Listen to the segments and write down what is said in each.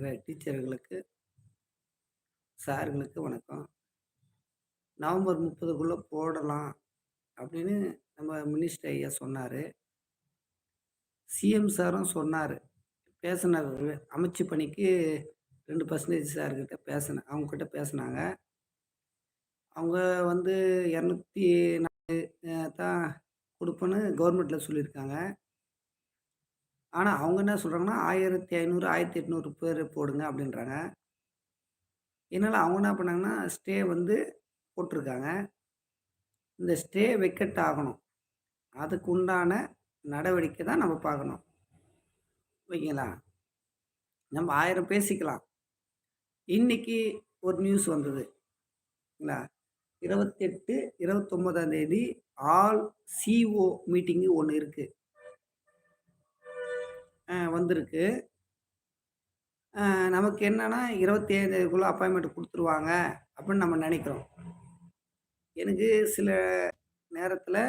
இருக்கிற டீச்சர்களுக்கு, சார்களுக்கு வணக்கம். நவம்பர் 30க்குள்ள போடலாம் அப்படின்னு நம்ம மினிஸ்டர் ஐயா சொன்னார் சிஎம் சாரும் சொன்னார் பேசினார் அமைச்சு பணிக்கு ரெண்டு பர்சன்டேஜ் சார்கிட்ட பேசினேன். அவங்கக்கிட்ட பேசினாங்க அவங்க வந்து இரநூத்தி நாலு தான் கொடுப்பேன்னு கவர்மெண்ட்டில் சொல்லியிருக்காங்க. ஆனா, அவங்க என்ன சொல்றாங்கன்னா, 1500, 1800 பேர் போடுங்க அப்படின்றாங்க. இதனால அவங்க என்ன பண்ணாங்கன்னா, ஸ்டே வந்து போட்டுருக்காங்க. இந்த ஸ்டே வெக்கெட் ஆகணும். அதுக்கு உண்டான நடவடிக்கை தான் நம்ம பார்க்கணும். ஓகேங்களா? நம்ம 1000 பேசிக்கலாம். இன்னைக்கு ஒரு நியூஸ் வந்தது. ங்களா 28, 29ஆம் தேதி ஆல் சிஓ மீட்டிங்கு ஒண்ணு இருக்கு. வந்திருக்கு. நமக்கு என்னன்னா 27 தேதிக்குள்ள அப்பாயின்மெண்ட் கொடுத்துருவாங்க அப்படின்னு நம்ம நினைக்கிறோம் எனக்கு சில நேரத்தில்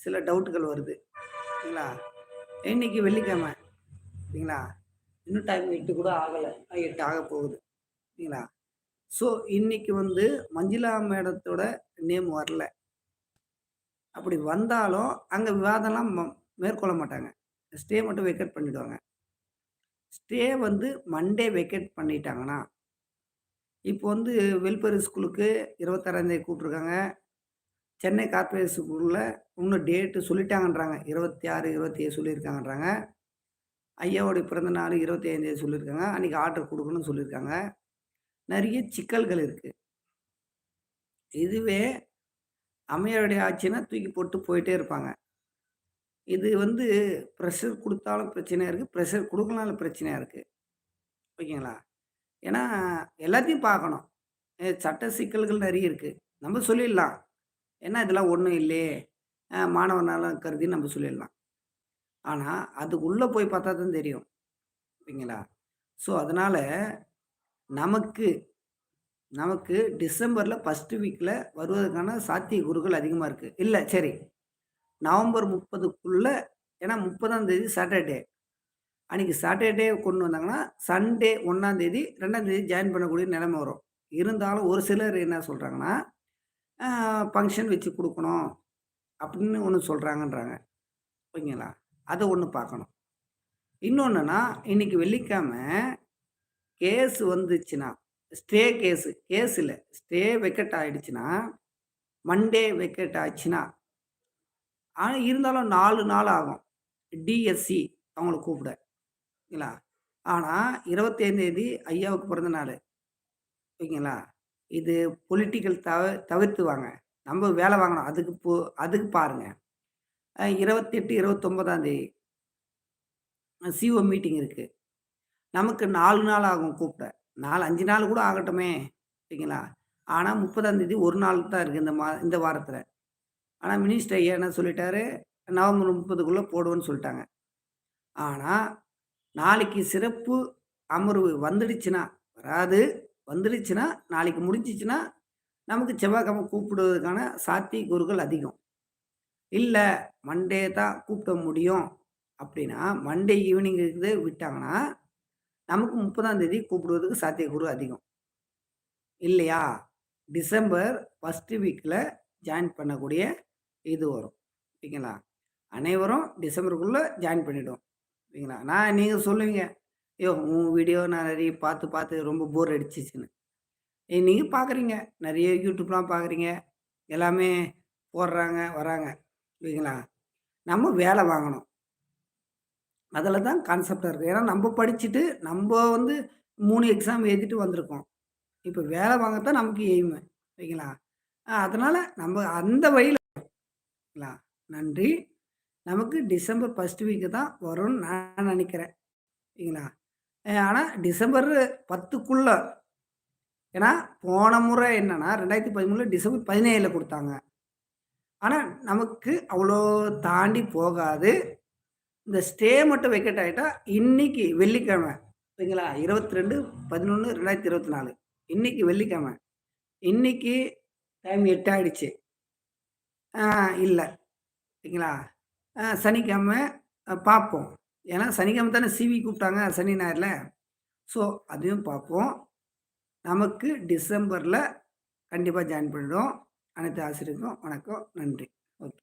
சில டவுட்டுகள் வருது. சரிங்களா? இன்னைக்கு வெள்ளிக்கிழமை. சரிங்களா? இன்னும் டைம் எட்டு கூட ஆகலை எட்டு ஆக போகுது. சரிங்களா? ஸோ, இன்னைக்கு வந்து மஞ்சுளா மேடத்தோட நேம் வரல. அப்படி வந்தாலும் அங்கே விவாதம்லாம் மேற்கொள்ள மாட்டாங்க. ஸ்டே மட்டும் வெக்கேட் பண்ணிடுவாங்க. ஸ்டே வந்து மண்டே வெக்கேட் பண்ணிட்டாங்கன்னா, இப்போ வந்து வெல்ஃபேர் ஸ்கூலுக்கு 26ஆம் தேதி கூப்பிட்டுருக்காங்க. சென்னை கார்பரேட் ஸ்கூலில் இன்னும் டேட்டு சொல்லிட்டாங்கன்றாங்க. 26, 27 சொல்லியிருக்காங்கன்றாங்க. ஐயாவோடைய பிறந்த நாள் இருபத்தி ஐந்தேதி சொல்லியிருக்காங்க. அன்றைக்கி ஆர்டர் கொடுக்கணும்னு சொல்லியிருக்காங்க. நிறைய சிக்கல்கள் இருக்குது இதுவே அம்மையாருடைய ஆட்சினா தூக்கி போட்டு போயிட்டே இருப்பாங்க. இது வந்து ப்ரெஷர் கொடுத்தாலும் பிரச்சனையாக இருக்குது ப்ரெஷர் கொடுக்கலனாலும் பிரச்சனையாக இருக்குது ஓகேங்களா? ஏன்னா, எல்லாத்தையும் பார்க்கணும். சட்ட சிக்கல்கள் நிறைய இருக்குது நம்ம சொல்லிடலாம். என்ன இதெல்லாம் ஒன்றும் இல்லையே! அ கருதி நம்ம சொல்லிடலாம். ஆனால் அதுக்குள்ளே போய் பார்த்தா தான் தெரியும். ஓகேங்களா? ஸோ, அதனால் நமக்கு நமக்கு டிசம்பரில் ஃபஸ்ட்டு வீக்கில் வருவதற்கான சாத்தியக்கூறுகள் அதிகமாக இருக்குது இல்லை சரி. நவம்பர் 30க்குள்ள ஏன்னா 30ஆம் தேதி சாட்டர்டே. அன்னைக்கு சாட்டர்டே கொண்டு வந்தாங்கன்னா, சண்டே ஒன்றாம் தேதி, ரெண்டாம் தேதி ஜாயின் பண்ணக்கூடிய நிலைமை வரும். இருந்தாலும் ஒரு சிலர் என்ன சொல்கிறாங்கன்னா ஃபங்க்ஷன் வச்சு கொடுக்கணும் அப்படின்னு ஒன்று சொல்கிறாங்கன்றாங்க ஓகேங்களா? அதை ஒன்று பார்க்கணும். இன்னொன்றுனா இன்னைக்கு வெள்ளிக்காம கேஸ் வந்துச்சுன்னா, ஸ்டே கேஸு கேஸ் இல்லை ஸ்டே வெக்கெட் ஆகிடுச்சுன்னா மண்டே வெக்கெட் ஆச்சுன்னா ஆனால் இருந்தாலும் நாலு நாள் ஆகும். டிஎஸ்சி அவங்கள கூப்பிட. ஓகேங்களா? ஆனால் இருபத்தேந்தேதி ஐயாவுக்கு பிறந்த நாள் ஓகேங்களா? இது பொலிட்டிக்கல் தவ தவிர்த்துவாங்க. நம்ம வேலை வாங்கணும். அதுக்கு போ அதுக்கு பாருங்க. அ 28, 29ஆம் தேதி சிஓ மீட்டிங் இருக்குது நமக்கு நாலு நாள் ஆகும் கூப்பிட. 4, 5 நாள் கூட ஆகட்டுமே! ஓகேங்களா? ஆனால் முப்பதாம் தேதி ஒரு நாள் தான் இருக்குது இந்த மா இந்த வாரத்தில் ஆனால் மினிஸ்டர் ஐயா என்ன சொல்லிட்டாரு, நவம்பர் 30க்குள்ள போடுவேன்னு சொல்லிட்டாங்க ஆனால் நாளைக்கு சிறப்பு அமர்வு வந்துடுச்சுன்னா, வராது. வந்துடுச்சுன்னா, நாளைக்கு முடிஞ்சிச்சுன்னா நமக்கு செவ்வாய்க்கிழமை கூப்பிடுவதற்கான சாத்தியக்கூறுகள் அதிகம். இல்லை மண்டே தான் கூப்பிட முடியும் அப்படின்னா, மண்டே ஈவினிங் இருக்குது விட்டாங்கன்னா, நமக்கு 30ஆம் தேதி கூப்பிடுவதற்கு சாத்தியக்கூறு அதிகம். இல்லையா? டிசம்பர் ஃபஸ்ட்டு வீக்கில் ஜாயின் பண்ணக்கூடிய இது வரும். ஓகேங்களா? அனைவரும் டிசம்பருக்குள்ளே ஜாயின் பண்ணிவிடுவோம் ஓகேங்களா? நான் நீங்கள் சொல்லுவீங்க, ஐயோ உன் வீடியோ நான் நிறைய பார்த்து, பார்த்து ரொம்ப போர் அடிச்சிச்சுன்னு நீங்கள் பார்க்குறீங்க. நிறைய யூடியூப்லாம் பார்க்குறீங்க. எல்லாமே போடுறாங்க, வராங்க. ஓகேங்களா? நம்ம வேலை வாங்கணும். அதில் தான் கான்செப்டாக இருக்குது ஏன்னா, நம்ம படிச்சுட்டு, நம்ம வந்து மூணு எக்ஸாம் எழுதிட்டு வந்திருக்கோம். இப்போ வேலை வாங்கத்தான் நமக்கு எய்மு. ஓகேங்களா? அதனால் நம்ம அந்த வழியில் ங்களா? நன்றி. நமக்கு டிசம்பர் ஃபர்ஸ்ட் வீக்கு தான் வரும்னு நான் நினைக்கிறேன் சரிங்களா? ஆனால் டிசம்பர் 10க்குள்ள ஏன்னா, போன முறை என்னன்னா, 2013ல டிசம்பர் பதினேழில் கொடுத்தாங்க ஆனால் நமக்கு அவ்வளோ தாண்டி போகாது. இந்த ஸ்டே மட்டும் வெக்கெட் ஆகிட்டா இன்னைக்கு வெள்ளிக்கிழமை. ஓகேங்களா? 22, 11, 2024 இன்னைக்கு வெள்ளிக்கிழமை. இன்னைக்கு டைம் 8 ஆயிடுச்சு. இல்லை. சரிங்களா ஆ சனிக்கிழமை பார்ப்போம். ஏன்னா சனிக்கிழமை தானே சிவி கூப்பிட்டாங்க சனி ஞாயிறில். ஸோ அதையும் பார்ப்போம். நமக்கு டிசம்பரில் கண்டிப்பாக ஜாயின் பண்ணிடும் அனைத்து ஆசிரியருக்கும் வணக்கம் நன்றி. ஓகே.